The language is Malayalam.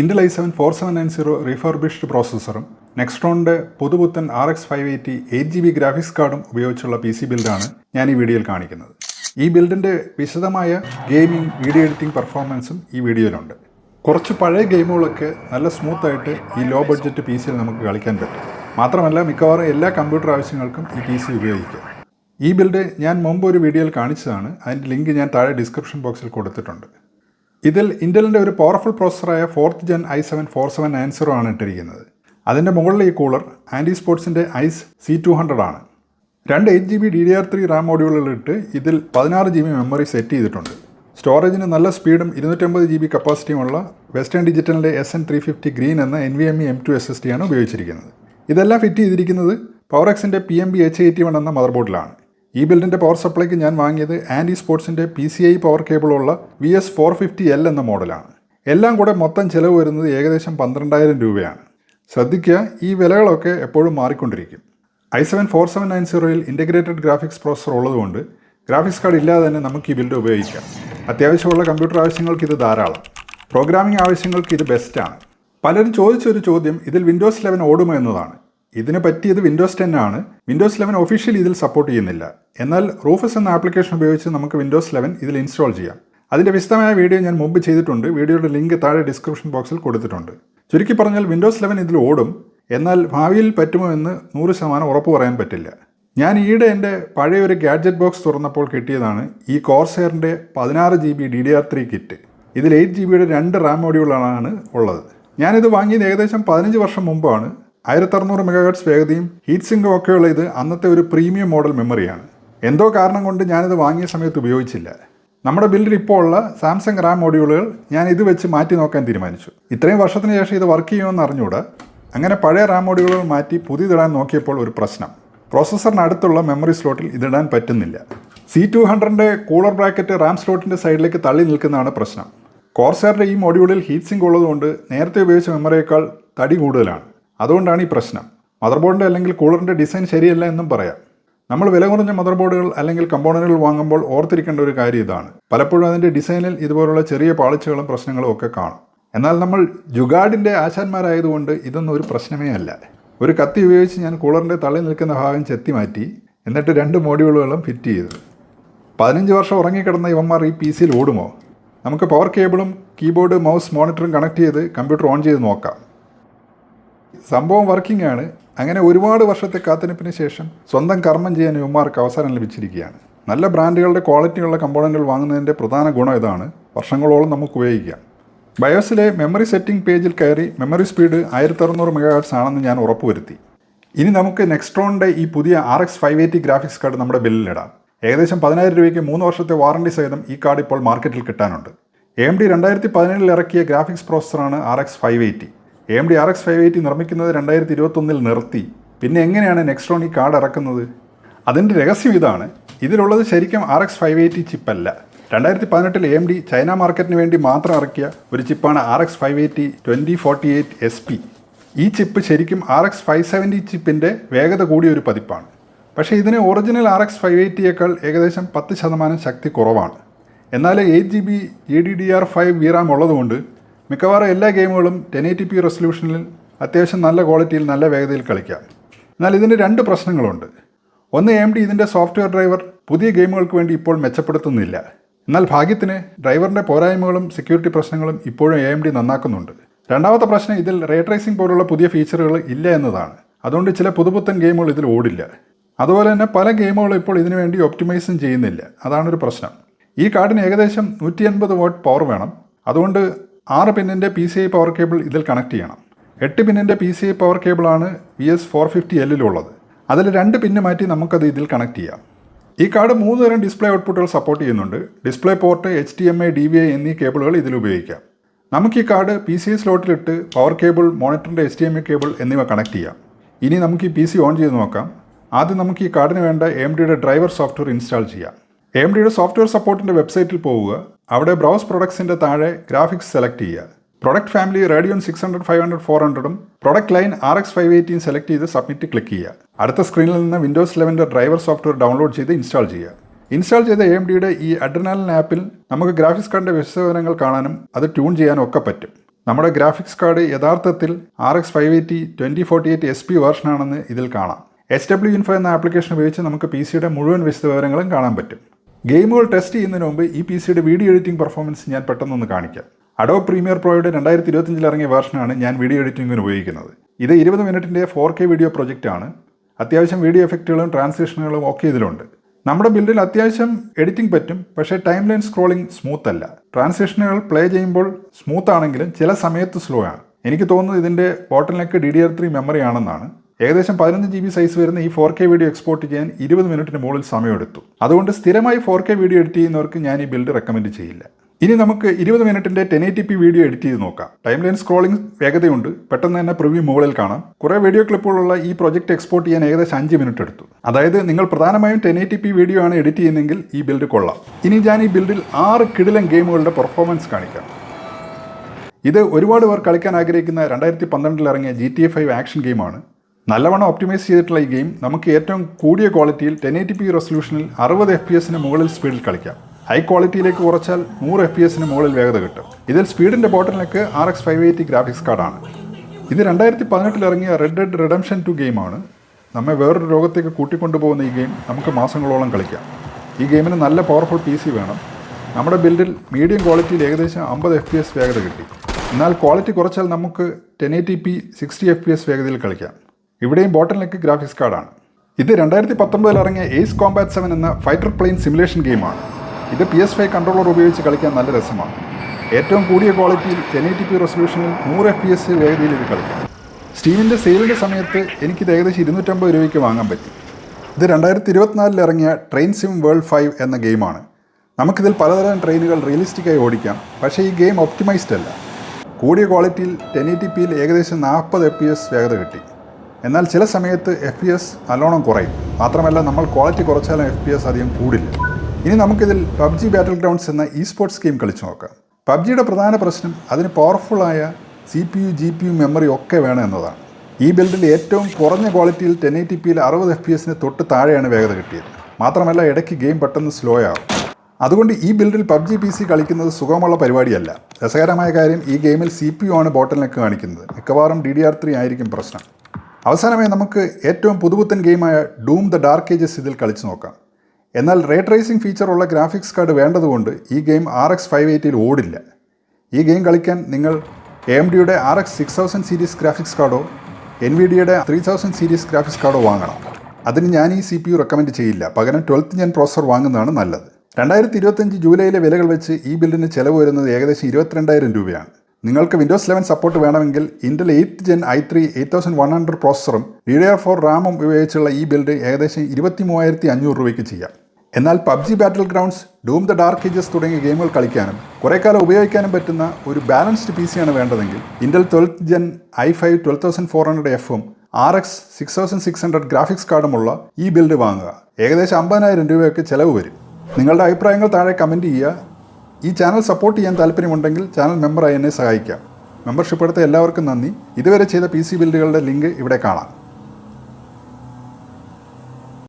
Intel I seven four seven nine zero refurbished പ്രോസസ്സറും നെക്സ്ട്രോണിന്റെ പുതുപുത്തൻ R X five eighty eight G B graphics കാർഡും ഉപയോഗിച്ചുള്ള പി സി ബിൽഡാണ് ഞാൻ ഈ വീഡിയോയിൽ കാണിക്കുന്നത്. ഈ ബിൽഡിന്റെ വിശദമായ ഗെയിമിംഗ് വീഡിയോ എഡിറ്റിംഗ് പെർഫോമൻസും ഈ വീഡിയോയിലുണ്ട്. കുറച്ച് പഴയ ഗെയിമുകളൊക്കെ നല്ല സ്മൂത്തായിട്ട് ഈ ലോ ബഡ്ജറ്റ് പി സിയിൽ നമുക്ക് കളിക്കാൻ പറ്റും. മാത്രമല്ല മിക്കവാറും എല്ലാ കമ്പ്യൂട്ടർ ആവശ്യങ്ങൾക്കും ഈ പി സി ഉപയോഗിക്കാം. ഈ ബിൽഡ് ഞാൻ മുമ്പ് ഒരു വീഡിയോയിൽ കാണിച്ചതാണ്. അതിന്റെ ലിങ്ക് ഞാൻ താഴെ ഡിസ്ക്രിപ്ഷൻ ബോക്സിൽ കൊടുത്തിട്ടുണ്ട്. ഇതിൽ ഇന്റലിന്റെ ഒരു powerful പ്രോസസ്സറായ fourth gen I seven four seven nine zero ആണ് ഇട്ടിരിക്കുന്നത്. അതിന്റെ മുകളിൽ ഈ കൂളർ ആന്റി സ്പോർട്സിന്റെ ഐസ് സി ടു ഹൺഡ്രഡ് ആണ്. രണ്ട് eight G B D D R three RAM മോഡ്യൂളുകളിട്ട് ഇതിൽ പതിനാറ് ജി ബി മെമ്മറി സെറ്റ് ചെയ്തിട്ടുണ്ട്. സ്റ്റോറേജിന് നല്ല സ്പീഡും ഇരുന്നൂറ്റമ്പത് ജി ബി കപ്പാസിറ്റിയുമുള്ള western ഡിജിറ്റലിന്റെ S N three fifty green എന്ന N V M E M two S S T ആണ് ഉപയോഗിച്ചിരിക്കുന്നത്. ഇതെല്ലാം ഫിറ്റ് ചെയ്തിരിക്കുന്നത് പവറെക്സിന്റെ P M B H eighty one എന്ന മദർ ബോർഡിലാണ് ഈ ബിൽഡിന്റെ പവർ സപ്ലൈക്ക് ഞാൻ വാങ്ങിയത് anti സ്പോർട്സിന്റെ P C I power കേബിളുള്ള V S four fifty L എന്ന മോഡലാണ്. എല്ലാം കൂടെ മൊത്തം ചിലവ് വരുന്നത് ഏകദേശം പന്ത്രണ്ടായിരം രൂപയാണ്. ശ്രദ്ധിക്കുക ഈ വിലകളൊക്കെ എപ്പോഴും മാറിക്കൊണ്ടിരിക്കും. I seven four seven nine സീറോയിൽ ഇന്റഗ്രേറ്റഡ് ഗ്രാഫിക്സ് പ്രോസസ്സർ ഉള്ളതുകൊണ്ട് ഗ്രാഫിക്സ് കാർഡ് ഇല്ലാതെ തന്നെ നമുക്ക് ഈ ബിൽഡ് ഉപയോഗിക്കാം. അത്യാവശ്യമുള്ള കമ്പ്യൂട്ടർ ആവശ്യങ്ങൾക്ക് ഇത് ധാരാളം. പ്രോഗ്രാമിംഗ് ആവശ്യങ്ങൾക്ക് ഇത് ബെസ്റ്റാണ് പലരും ചോദിച്ചൊരു ചോദ്യം ഇതിൽ വിൻഡോസ് ലെവൻ ഓടുമോ എന്നതാണ്. ഇതിന് പറ്റിയത് വിൻഡോസ് ടെൻ ആണ്. വിൻഡോസ് ലെവൻ ഒഫീഷ്യലി ഇതിൽ സപ്പോർട്ട് ചെയ്യുന്നില്ല. എന്നാൽ റൂഫസ് എന്ന ആപ്ലിക്കേഷൻ ഉപയോഗിച്ച് നമുക്ക് വിൻഡോസ് ലെവൻ ഇതിൽ ഇൻസ്റ്റാൾ ചെയ്യാം. അതിന്റെ വിശദമായ വീഡിയോ ഞാൻ മുമ്പ് ചെയ്തിട്ടുണ്ട്. വീഡിയോയുടെ ലിങ്ക് താഴെ ഡിസ്ക്രിപ്ഷൻ ബോക്സിൽ കൊടുത്തിട്ടുണ്ട്. ചുരുക്കി പറഞ്ഞാൽ വിൻഡോസ് ലെവൻ ഇതിൽ ഓടും. എന്നാൽ ഭാവിയിൽ പറ്റുമോ എന്ന് നൂറ് ശതമാനം ഉറപ്പ് പറയാൻ പറ്റില്ല. ഞാൻ ഈയിടെ എന്റെ പഴയ ഒരു ഗാഡ്ജറ്റ് ബോക്സ് തുറന്നപ്പോൾ കിട്ടിയതാണ് ഈ കോർസെയറിന്റെ പതിനാറ് G B D D R three kit ഇതിൽ എയ്റ്റ് ജി ബിയുടെ രണ്ട് റാം മോഡ്യൂളാണ് ഉള്ളത്. ഞാനിത് വാങ്ങിയത് ഏകദേശം പതിനഞ്ച് വർഷം മുമ്പാണ്. ആയിരത്തി അറുന്നൂറ് മെഗാഹട്സ് വേഗതയും ഹീറ്റ് സിങ്കും ഒക്കെയുള്ള ഇത് അന്നത്തെ ഒരു പ്രീമിയം മോഡൽ മെമ്മറിയാണ്. എന്തോ കാരണം കൊണ്ട് ഞാനിത് വാങ്ങിയ സമയത്ത് ഉപയോഗിച്ചില്ല. നമ്മുടെ ബിൽഡിൽ ഇപ്പോൾ ഉള്ള സാംസങ് റാം മോഡ്യൂളുകൾ ഞാൻ ഇത് വെച്ച് മാറ്റി നോക്കാൻ തീരുമാനിച്ചു. ഇത്രയും വർഷത്തിന് ശേഷം ഇത് വർക്ക് ചെയ്യുമെന്ന് അറിഞ്ഞുകൂടാ അങ്ങനെ പഴയ റാം മോഡ്യൂളുകൾ മാറ്റി പുതിയതിടാൻ നോക്കിയപ്പോൾ ഒരു പ്രശ്നം. പ്രോസസ്സറിന് അടുത്തുള്ള മെമ്മറി സ്ലോട്ടിൽ ഇതിടാൻ പറ്റുന്നില്ല. സി ടു ഹൺഡ്രഡിന്റെ കൂളർ ബ്രാക്കറ്റ് റാം സ്ലോട്ടിന്റെ സൈഡിലേക്ക് തള്ളി നിൽക്കുന്നതാണ് പ്രശ്നം. കോർസറിന്റെ ഈ മോഡ്യൂളിൽ ഹീറ്റ് സിങ്ക് ഉള്ളതുകൊണ്ട് നേരത്തെ ഉപയോഗിച്ച മെമ്മറിയേക്കാൾ തടി കൂടുതലാണ്. അതുകൊണ്ടാണ് ഈ പ്രശ്നം. മദർ ബോർഡിന്റെ അല്ലെങ്കിൽ കൂളറിന്റെ ഡിസൈൻ ശരിയല്ല എന്നും പറയാം. നമ്മൾ വില കുറഞ്ഞ മദർ ബോർഡുകൾ അല്ലെങ്കിൽ കമ്പോണന്റുകൾ വാങ്ങുമ്പോൾ ഓർത്തിരിക്കേണ്ട ഒരു കാര്യം ഇതാണ്. പലപ്പോഴും അതിന്റെ ഡിസൈനിൽ ഇതുപോലുള്ള ചെറിയ പാളിച്ചകളും പ്രശ്നങ്ങളും ഒക്കെ കാണും. എന്നാൽ നമ്മൾ ജുഗാഡിന്റെ ആശാന്മാരായതുകൊണ്ട് ഇതൊന്നും ഒരു പ്രശ്നമേ അല്ല. ഒരു കത്തി ഉപയോഗിച്ച് ഞാൻ കൂളറിന്റെ തള്ളി നിൽക്കുന്ന ഭാഗം ചെത്തി മാറ്റി എന്നിട്ട് രണ്ട് മോഡ്യൂളുകളും ഫിറ്റ് ചെയ്തു. പതിനഞ്ച് വർഷം ഉറങ്ങിക്കിടന്ന ഇവന്മാർ ഈ പി സിയിൽ ഓടുമോ? നമുക്ക് പവർ കേബിളും കീബോർഡ് മൗസ് മോണിറ്ററും കണക്ട് ചെയ്ത് കമ്പ്യൂട്ടർ ഓൺ ചെയ്ത് നോക്കാം. സംഭവം വർക്കിംഗ് ആണ്. അങ്ങനെ ഒരുപാട് വർഷത്തെ കാത്തിരിപ്പിന് ശേഷം സ്വന്തം കർമ്മം ചെയ്യാൻ യുവമാർക്ക് അവസരം ലഭിച്ചിരിക്കുകയാണ്. നല്ല ബ്രാൻഡുകളുടെ ക്വാളിറ്റിയുള്ള കമ്പോണന്റുകൾ വാങ്ങുന്നതിന്റെ പ്രധാന ഗുണം ഇതാണ് വർഷങ്ങളോളം നമുക്ക് ഉപയോഗിക്കാം. ബയോസിലെ മെമ്മറി സെറ്റിംഗ് പേജിൽ കയറി മെമ്മറി സ്പീഡ് ആയിരത്തി അറുന്നൂറ് മെഗാഹാർട്സ് ആണെന്ന് ഞാൻ ഉറപ്പുവരുത്തി. ഇനി നമുക്ക് നെക്സ്ട്രോണിന്റെ ഈ പുതിയ R X five eighty graphics card നമ്മുടെ ബില്ലിലിടാം ഏകദേശം പതിനായിരം രൂപയ്ക്ക് മൂന്ന് വർഷത്തെ വാറണ്ടി സഹിതം ഈ കാർഡ് ഇപ്പോൾ മാർക്കറ്റിൽ കിട്ടാനുണ്ട്. എ ഡി രണ്ടായിരത്തി പതിനേഴിൽ ഇറക്കിയ graphics പ്രോസസ്സറാണ് R X five eighty. A D R X five eighty നിർമ്മിക്കുന്നത് രണ്ടായിരത്തി ഇരുപത്തൊന്നിൽ നിർത്തി. പിന്നെ എങ്ങനെയാണ് നെക്സ്ട്രോൺ ഈ കാർഡ് ഇറക്കുന്നത് അതിന്റെ രഹസ്യം ഇതാണ്. ഇതിലുള്ളത് ശരിക്കും ആർ എക്സ് ഫൈവ് എയ്റ്റി ചിപ്പല്ല. രണ്ടായിരത്തി പതിനെട്ടിൽ എം ഡി ചൈന മാർക്കറ്റിന് വേണ്ടി മാത്രം ഇറക്കിയ ഒരു ചിപ്പാണ് R X five eighty twenty forty eight S P ഈ ചിപ്പ് ശരിക്കും ആർ എക്സ് ഫൈവ് സെവന്റി ചിപ്പിന്റെ വേഗത കൂടിയ ഒരു പതിപ്പാണ്. പക്ഷേ ഇതിന് ഒറിജിനൽ ആർ എക്സ് ഫൈവ് എയ്റ്റിയേക്കാൾ ഏകദേശം പത്ത് ശതമാനം ശക്തി കുറവാണ്. എന്നാൽ eight G B E D D R five VRAM ഉള്ളതുകൊണ്ട് മിക്കവാറും എല്ലാ ഗെയിമുകളും ടെൻ എയ്റ്റി പി റെസൊല്യൂഷനിൽ അത്യാവശ്യം നല്ല ക്വാളിറ്റിയിൽ നല്ല വേഗതയിൽ കളിക്കാം. എന്നാൽ ഇതിന് രണ്ട് പ്രശ്നങ്ങളുണ്ട്. ഒന്ന് എം ഡി ഇതിന്റെ സോഫ്റ്റ്വെയർ ഡ്രൈവർ പുതിയ ഗെയിമുകൾക്ക് വേണ്ടി ഇപ്പോൾ മെച്ചപ്പെടുത്തുന്നില്ല. എന്നാൽ ഭാഗ്യത്തിന് ഡ്രൈവറിന്റെ പോരായ്മകളും സെക്യൂരിറ്റി പ്രശ്നങ്ങളും ഇപ്പോഴും എ എം ഡി നന്നാക്കുന്നുണ്ട്. രണ്ടാമത്തെ പ്രശ്നം ഇതിൽ റേ ട്രേസിംഗ് പോലുള്ള പുതിയ ഫീച്ചറുകൾ ഇല്ല എന്നതാണ്. അതുകൊണ്ട് ചില പുതുപുത്തൻ ഗെയിമുകൾ ഇതിൽ ഓടില്ല. അതുപോലെ തന്നെ പല ഗെയിമുകളും ഇപ്പോൾ ഇതിനു വേണ്ടി ഒപ്റ്റിമൈസും ചെയ്യുന്നില്ല. അതാണൊരു പ്രശ്നം. ഈ കാർഡിന് ഏകദേശം നൂറ്റി അൻപത് വോട്ട് പവർ വേണം. അതുകൊണ്ട് ആറ് പിന്നിന്റെ P C I power cable ഇതിൽ കണക്ട് ചെയ്യണം. എട്ട് പിന്നിന്റെ പി സി ഐ പവർ കേബിളാണ് വി എസ് ഫോർ ഫിഫ്റ്റി എല്ലിലുള്ളത് അതിൽ രണ്ട് പിന്ന് മാറ്റി നമുക്കത് ഇതിൽ കണക്ട് ചെയ്യാം. ഈ കാർഡ് മൂന്ന് തരം ഡിസ്പ്ലേ ഔട്ട്പുട്ടുകൾ സപ്പോർട്ട് ചെയ്യുന്നുണ്ട്. Display port H T M I D V I എന്നീ കേബിളുകൾ ഇതിൽ ഉപയോഗിക്കാം. നമുക്ക് ഈ കാർഡ് പി സി ഐ സ്ലോട്ടിലിട്ട് power cable മോണിറ്ററിന്റെ H T M I cable എന്നിവ കണക്ട് ചെയ്യാം. ഇനി നമുക്ക് ഈ പി സി ഓൺ ചെയ്ത് നോക്കാം. ആദ്യം നമുക്ക് ഈ കാർഡിന് വേണ്ട എം ഡിയുടെ ഡ്രൈവർ സോഫ്റ്റ്വെയർ ഇൻസ്റ്റാൾ ചെയ്യാം. എം ഡിയുടെ സോഫ്റ്റ്വെയർ സപ്പോർട്ടിന്റെ വെബ്സൈറ്റിൽ പോവുക. അവിടെ ബ്രൗസ് പ്രൊഡക്ട്സിന്റെ താഴെ ഗ്രാഫിക്സ് സെലക്ട് ചെയ്യുക. Product family Radeon six hundred five hundred four ഹൺഡ്രഡും product line R X five eighteen select ചെയ്ത് സബ്മിറ്റ് ക്ലിക്ക് ചെയ്യുക. അടുത്ത സ്ക്രീനിൽ നിന്ന് വിൻഡോസ് ലെവന്റെ ഡ്രൈവർ സോഫ്റ്റ്വെയർ ഡൗൺലോഡ് ചെയ്ത് ഇൻസ്റ്റാൾ ചെയ്യുക. ഇൻസ്റ്റാൾ ചെയ്ത എം ഡിയുടെ ഈ അഡ്രനാലിൻ ആപ്പിൽ നമുക്ക് ഗ്രാഫിക്സ് കാർഡിന്റെ വിശദവിവരങ്ങൾ കാണാനും അത് ട്യൂൺ ചെയ്യാനും ഒക്കെ പറ്റും. നമ്മുടെ ഗ്രാഫിക്സ് കാർഡ് യഥാർത്ഥത്തിൽ R X five eighty twenty forty eight S P വേർഷനാണെന്ന് ഇതിൽ കാണാം. എച്ച് ഡബ്ല്യു ഇൻഫോ എന്ന ആപ്ലിക്കേഷൻ ഉപയോഗിച്ച് നമുക്ക് പി സിയുടെ മുഴുവൻ വിശദവിവരങ്ങളും കാണാൻ പറ്റും. ഗെയിമുകൾ ടെസ്റ്റ് ചെയ്യുന്നതിന് മുമ്പ് ഈ പി സിയുടെ വീഡിയോ എഡിറ്റിംഗ് പെർഫോമൻസ് ഞാൻ പെട്ടെന്നൊന്ന് കാണിക്കാം. അഡോ പ്രീമിയർ പ്രോയുടെ രണ്ടായിരത്തി ഇരുപത്തഞ്ചിൽ ഇറങ്ങിയ വേർഷനാണ് ഞാൻ വീഡിയോ എഡിറ്റിംഗിന് ഉപയോഗിക്കുന്നത്. ഇത് ഇരുപത് മിനിറ്റിന്റെ ഫോർ കെ വീഡിയോ പ്രൊജക്റ്റാണ് അത്യാവശ്യം വീഡിയോ എഫക്റ്റുകളും ട്രാൻസ്ലേഷനുകളും ഒക്കെ ഇതിലുണ്ട്. നമ്മുടെ ബിൽഡിൽ അത്യാവശ്യം എഡിറ്റിംഗ് പറ്റും പക്ഷേ ടൈം ലൈൻ സ്ക്രോളിംഗ് സ്മൂത്ത് അല്ല. ട്രാൻസ്ലേഷനുകൾ പ്ലേ ചെയ്യുമ്പോൾ സ്മൂത്ത് ആണെങ്കിലും ചില സമയത്ത് സ്ലോ ആണ്. എനിക്ക് തോന്നുന്നത് ഇതിന്റെ ബോട്ടലിനൊക്കെ D D R three memory ആണെന്നാണ്. ഏകദേശം പതിനൊന്ന് ജി ബി സൈസ് വരുന്ന ഈ ഫോർ കെ വീഡിയോ എക്സ്പോർട്ട് ചെയ്യാൻ ഇരുപത് മിനിറ്റിന് മുകളിൽ സമയമെടുത്തു. അതുകൊണ്ട് സ്ഥിരമായി ഫോർ കെ വീഡിയോ എഡിറ്റ് ചെയ്യുന്നവർക്ക് ഞാൻ ഈ ബിൽഡ് റെക്കമെൻഡ് ചെയ്യില്ല. ഇനി നമുക്ക് ഇരുപത് മിനിറ്റിന്റെ ten eighty P video edit ചെയ്ത് നോക്കാം. ടൈം ലൈൻ സ്ക്രോളിംഗ് വേഗതയുണ്ട്. പെട്ടെന്ന് തന്നെ പ്രിവ്യൂ മുകളിൽ കാണാം. കുറേ വീഡിയോ ക്ലിപ്പുകളുള്ള ഈ പ്രോജക്റ്റ് എക്സ്പോർട്ട് ചെയ്യാൻ ഏകദേശം അഞ്ച് മിനിറ്റ് എടുത്തു. അതായത് നിങ്ങൾ പ്രധാനമായും ടെൻ എയ്റ്റി പി വീഡിയോ ആണ് എഡിറ്റ് ചെയ്യുന്നതെങ്കിൽ ഈ ബിൽഡ് കൊള്ളാം. ഇനി ഞാൻ ഈ ബിൽഡിൽ ആറ് കിടിലൻ ഗെയിമുകളുടെ പെർഫോമൻസ് കാണിക്കാം. ഇത് ഒരുപാട് പേർ കളിക്കാൻ ആഗ്രഹിക്കുന്ന രണ്ടായിരത്തി പന്ത്രണ്ടിൽ ഇറങ്ങിയ G T A five action ഗെയിമാണ് നല്ലവണ്ണം ഒപ്റ്റിമൈസ് ചെയ്തിട്ടുള്ള ഈ ഗെയിം നമുക്ക് ഏറ്റവും കൂടിയ ക്വാളിറ്റിയിൽ ടെൻ എയ്റ്റി പി റെസൊല്യൂഷനിൽ അറുപത് എഫ് പി എസിന് മുകളിൽ സ്പീഡിൽ കളിക്കാം. ഹൈ ക്വാളിറ്റിയിലേക്ക് കുറച്ചാൽ നൂറ് എഫ് പി എസിന് മുകളിൽ വേഗത കിട്ടും. ഇതിൽ സ്പീഡിന്റെ ബോട്ടലിലേക്ക് R X five eighty graphics കാർഡാണ് ഇത് രണ്ടായിരത്തി പതിനെട്ടിൽ ഇറങ്ങിയ റെഡ് ഡെഡ് റിഡംഷൻ ടു ഗെയിമാണ് നമ്മെ വേറൊരു രോഗത്തേക്ക് കൂട്ടിക്കൊണ്ടുപോകുന്ന ഈ ഗെയിം നമുക്ക് മാസങ്ങളോളം കളിക്കാം. ഈ ഗെയിമിന് നല്ല പവർഫുൾ പി സി വേണം. നമ്മുടെ ബിൽഡിൽ മീഡിയം ക്വാളിറ്റിയിൽ ഏകദേശം അമ്പത് എഫ് പി എസ് വേഗത കിട്ടി. എന്നാൽ ക്വാളിറ്റി കുറച്ചാൽ നമുക്ക് ten eighty P sixty F P S വേഗതയിൽ കളിക്കാം. ഇവിടെയും ബോട്ടലിനൊക്കെ ഗ്രാഫിക്സ് കാർഡാണ്. ഇത് രണ്ടായിരത്തി പത്തൊമ്പതിൽ ഇറങ്ങിയ എയ്സ് കോമ്പാറ്റ് സെവൻ എന്ന ഫൈറ്റർ പ്ലെയിൻ സിമുലേഷൻ ഗെയിമാണ് ഇത് പി എസ് ഫൈവ് കൺട്രോളർ ഉപയോഗിച്ച് കളിക്കാൻ നല്ല രസമാണ്. ഏറ്റവും കൂടിയ ക്വാളിറ്റിയിൽ ടെൻ എയ്റ്റി പി റെസൊല്യൂഷനിൽ നൂറ് എഫ് പി എസ് വേഗതയിൽ ഇത് കളിക്കാം. സ്റ്റീമിന്റെ സെയിലിന്റെ സമയത്ത് എനിക്കിത് ഏകദേശം ഇരുന്നൂറ്റമ്പത് രൂപയ്ക്ക് വാങ്ങാൻ പറ്റി. ഇത് രണ്ടായിരത്തി ഇരുപത്തിനാലിൽ ഇറങ്ങിയ ട്രെയിൻ സിം വേൾഡ് ഫൈവ് എന്ന ഗെയിമാണ് നമുക്കിതിൽ പലതരം ട്രെയിനുകൾ റിയലിസ്റ്റിക്കായി ഓടിക്കാം പക്ഷേ ഈ ഗെയിം ഒപ്റ്റിമൈസ്ഡ് അല്ല. കൂടിയ ക്വാളിറ്റിയിൽ ടെൻ ടി പിയിൽ ഏകദേശം നാൽപ്പത് എഫ് പി എസ് വേഗത കിട്ടി. എന്നാൽ ചില സമയത്ത് എഫ് പി എസ് നല്ലോണം കുറയും. മാത്രമല്ല നമ്മൾ ക്വാളിറ്റി കുറച്ചാലും എഫ് പി എസ് അധികം കൂടില്ല. ഇനി നമുക്കിതിൽ പബ്ജി ബാറ്റിൽ ഗ്രൗണ്ട്സ് എന്ന ഇ സ്പോർട്സ് ഗെയിം കളിച്ചു നോക്കാം. പബ്ജിയുടെ പ്രധാന പ്രശ്നം അതിന് പവർഫുള്ളായ C P U G P U memory ഒക്കെ വേണം എന്നതാണ്. ഈ ബിൽഡിൽ ഏറ്റവും കുറഞ്ഞ ക്വാളിറ്റിയിൽ ടെൻ എയ്റ്റി പിയിൽ അറുപത് എഫ് പി എസിന് തൊട്ട് താഴെയാണ് വേഗത കിട്ടിയത്. മാത്രമല്ല ഇടയ്ക്ക് ഗെയിം പെട്ടെന്ന് സ്ലോ ആവും. അതുകൊണ്ട് ഈ ബിൽഡിൽ പബ്ജി പി സി കളിക്കുന്നത് സുഖമുള്ള പരിപാടിയല്ല. രസകരമായ കാര്യം ഈ ഗെയിമിൽ സി പി യു ആണ് ബോട്ടലിനൊക്കെ കാണിക്കുന്നത്. മിക്കവാറും ഡി ഡി ആർ ത്രീ ആയിരിക്കും പ്രശ്നം. അവസാനമായി നമുക്ക് ഏറ്റവും പുതുപുത്തൻ ഗെയിമായ ഡൂം ദ ഡാർക്ക് ഏജസ് ഇതിൽ കളിച്ചു നോക്കാം. എന്നാൽ റേ ട്രേസിംഗ് ഫീച്ചറുള്ള ഗ്രാഫിക്സ് കാർഡ് വേണ്ടതുകൊണ്ട് ഈ ഗെയിം ആർ എക്സ് ഫൈവ് എയ്റ്റിയിൽ ഓടില്ല. ഈ ഗെയിം കളിക്കാൻ നിങ്ങൾ എ എം ഡിയുടെ R X six thousand series graphics കാർഡോ എൻ വി ഡിയുടെ ത്രീ തൗസൻഡ് സീരീസ് ഗ്രാഫിക്സ് കാർഡോ വാങ്ങണം. അതിന് ഞാൻ ഈ സി പി യു റെക്കമെൻഡ് ചെയ്യില്ല. പകരം ട്വൽത്ത് ഞാൻ പ്രോസസർ വാങ്ങുന്നതാണ് നല്ലത്. രണ്ടായിരത്തി ഇരുപത്തഞ്ച് ജൂലൈയിലെ വിലകൾ വെച്ച് ഈ ബില്ലിന് ചിലവ് വരുന്നത് ഏകദേശം ഇരുപത്തിരണ്ടായിരം രൂപയാണ്. നിങ്ങൾക്ക് വിൻഡോസ് ലെവൻ സപ്പോർട്ട് വേണമെങ്കിൽ Intel eight gen I three eight thousand one hundred പ്രോസസറും D D R four റാമും ഉപയോഗിച്ചുള്ള ഈ ബിൽഡ് ഏകദേശം ഇരുപത്തി മൂവായിരത്തി അഞ്ഞൂറ് രൂപയ്ക്ക് ചെയ്യാം. എന്നാൽ PUBG Battlegrounds Doom the Dark Ages തുടങ്ങിയ ഗെയിമുകൾ കളിക്കാനും കുറേ കാലം ഉപയോഗിക്കാനും പറ്റുന്ന ഒരു ബാലൻസ്ഡ് പി സിയാണ് വേണ്ടതെങ്കിൽ Intel twelfth gen I five twelve thousand four hundred എഫും R X six thousand six hundred graphics കാർഡുമുള്ള ഈ ബിൽഡ് വാങ്ങുക. ഏകദേശം അമ്പതിനായിരം രൂപയൊക്കെ ചിലവ് വരും. നിങ്ങളുടെ അഭിപ്രായങ്ങൾ താഴെ കമന്റ് ചെയ്യുക. ഈ ചാനൽ സപ്പോർട്ട് ചെയ്യാൻ താല്പര്യമുണ്ടെങ്കിൽ ചാനൽ മെമ്പറായി എന്നെ സഹായിക്കാം. മെമ്പർഷിപ്പ് എടുത്ത എല്ലാവർക്കും നന്ദി. ഇതുവരെ ചെയ്ത പി സി ബിൽഡുകളുടെ ലിങ്ക് ഇവിടെ കാണാം.